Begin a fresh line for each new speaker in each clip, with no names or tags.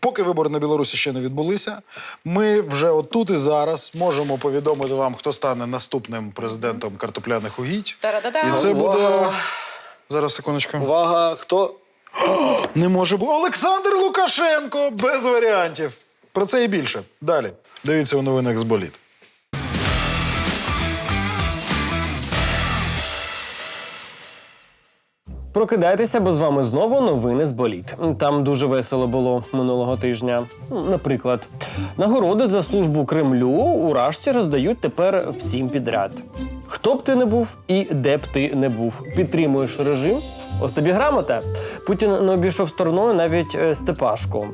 поки вибори на Білорусі ще не відбулися, ми вже отут і зараз можемо повідомити вам, хто стане наступним президентом картопляних угідь. І це буде. Зараз секундочку.
Увага, хто?
Не може бути. Олександр Лукашенко без варіантів. Про це і більше. Далі. Дивіться у новинах з боліт.
Прокидайтеся, бо з вами знову новини з боліт. Там дуже весело було минулого тижня. Наприклад, нагороди за службу Кремлю у Рашці роздають тепер всім підряд. Хто б ти не був і де б ти не був, підтримуєш режим. Ось тобі грамота. Путін не обійшов стороною навіть е, Степашку.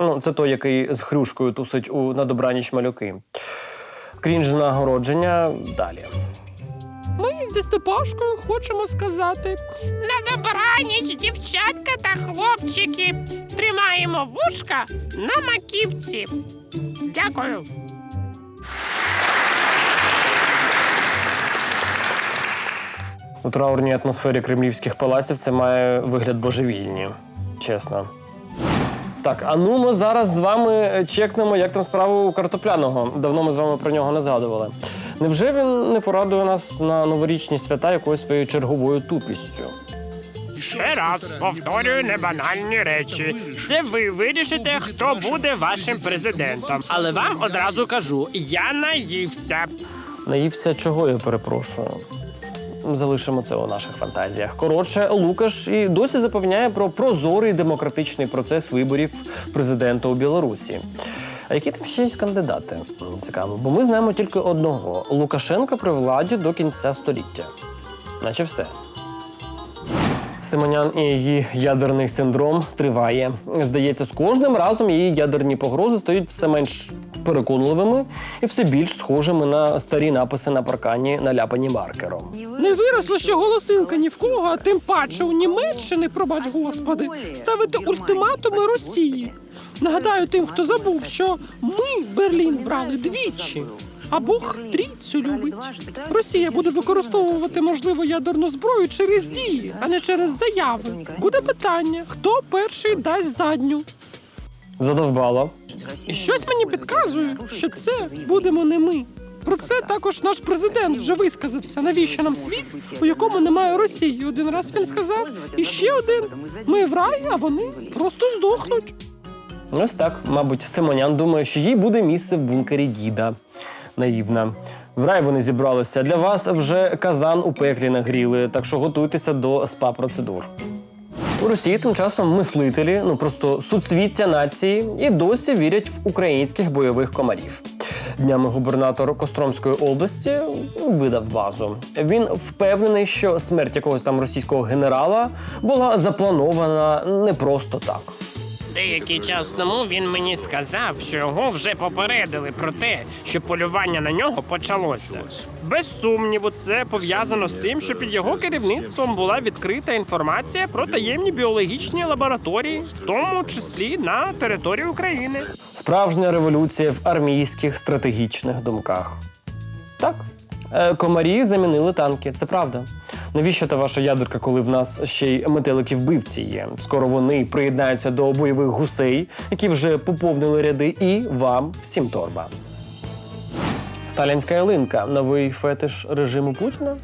Ну, це той, який з хрюшкою тусить у на добраніч малюки. Крінж нагородження далі.
Ми зі Степашкою хочемо сказати на добраніч, дівчатка та хлопчики. Тримаємо вушка на маківці. Дякую.
У траурній атмосфері кремлівських палаців це має вигляд божевільні, чесно. Так, а ну ми зараз з вами чекнемо, як там справа у картопляного. Давно ми з вами про нього не згадували. Невже він не порадує нас на новорічні свята якоюсь своєю черговою тупістю?
Ще раз повторюю небанальні речі. Це ви вирішите, хто буде вашим президентом. Але вам одразу кажу: я наївся.
Наївся чого я перепрошую. Залишимо це у наших фантазіях. Коротше, Лукаш і досі запевняє про прозорий демократичний процес виборів президента у Білорусі. А які там ще є кандидати? Цікаво, бо ми знаємо тільки одного: Лукашенка при владі до кінця століття. Наче все. Симонян і її ядерний синдром триває. Здається, з кожним разом її ядерні погрози стають все менш переконливими і все більш схожими на старі написи на паркані, наляпані маркером.
Не виросло ще голосинка ні в кого, а тим паче у Німеччини, пробач господи, ставити ультиматуми Росії. Нагадаю тим, хто забув, що ми Берлін брали двічі, а Бог трійцю любить. Росія буде використовувати можливо ядерну зброю через дії, а не через заяви. Буде питання, хто перший дасть задню.
Задовбало.
І щось мені підказує, що це будемо не ми. Про це також наш президент вже висказався. Навіщо нам світ, у якому немає Росії? Один раз він сказав, і ще один. Ми в рай, а вони просто здохнуть.
Ось так, мабуть, Симонян думає, що їй буде місце в бункері діда. Наївна. В рай вони зібралися. Для вас вже казан у пеклі нагріли, так що готуйтеся до спа-процедур. У Росії тим часом мислителі, ну просто суцвіття нації, і досі вірять в українських бойових комарів. Днями губернатор Костромської області видав базу. Він впевнений, що смерть якогось там російського генерала була запланована не просто так.
Деякий час тому він мені сказав, що його вже попередили про те, що полювання на нього почалося. Без сумніву, це пов'язано з тим, що під його керівництвом була відкрита інформація про таємні біологічні лабораторії, в тому числі на території України.
Справжня революція в армійських стратегічних думках. Так, е, комарі замінили танки, це правда. Навіщо та ваша ядерка, коли в нас ще й метелики вбивці є? Скоро вони приєднаються до бойових гусей, які вже поповнили ряди, і вам всім торба. Сталінська ялинка новий фетиш режиму Путіна?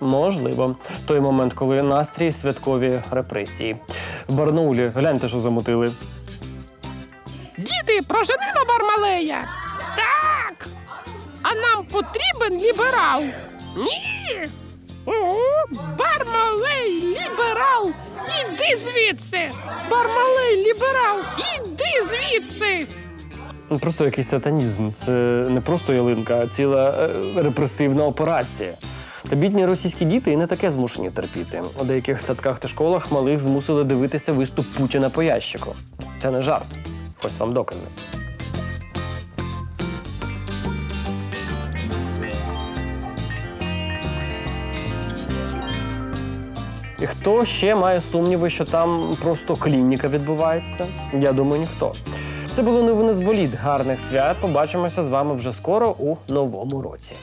Можливо. Той момент, коли настрій святкові репресії. В гляньте, що замутили.
Діти, проженемо Бармалея! Так! А нам потрібен ліберал. Ні. Звідси! Бармалей, ліберал! Іди звідси!
Ну, Просто якийсь сатанізм. Це не просто ялинка, а ціла е, репресивна операція. Та бідні російські діти і не таке змушені терпіти. У деяких садках та школах малих змусили дивитися виступ Путіна по ящику. Це не жарт. Ось вам докази. І хто ще має сумніви, що там просто клініка відбувається? Я думаю, ніхто. Це були новини з боліт. Гарних свят. Побачимося з вами вже скоро у новому році.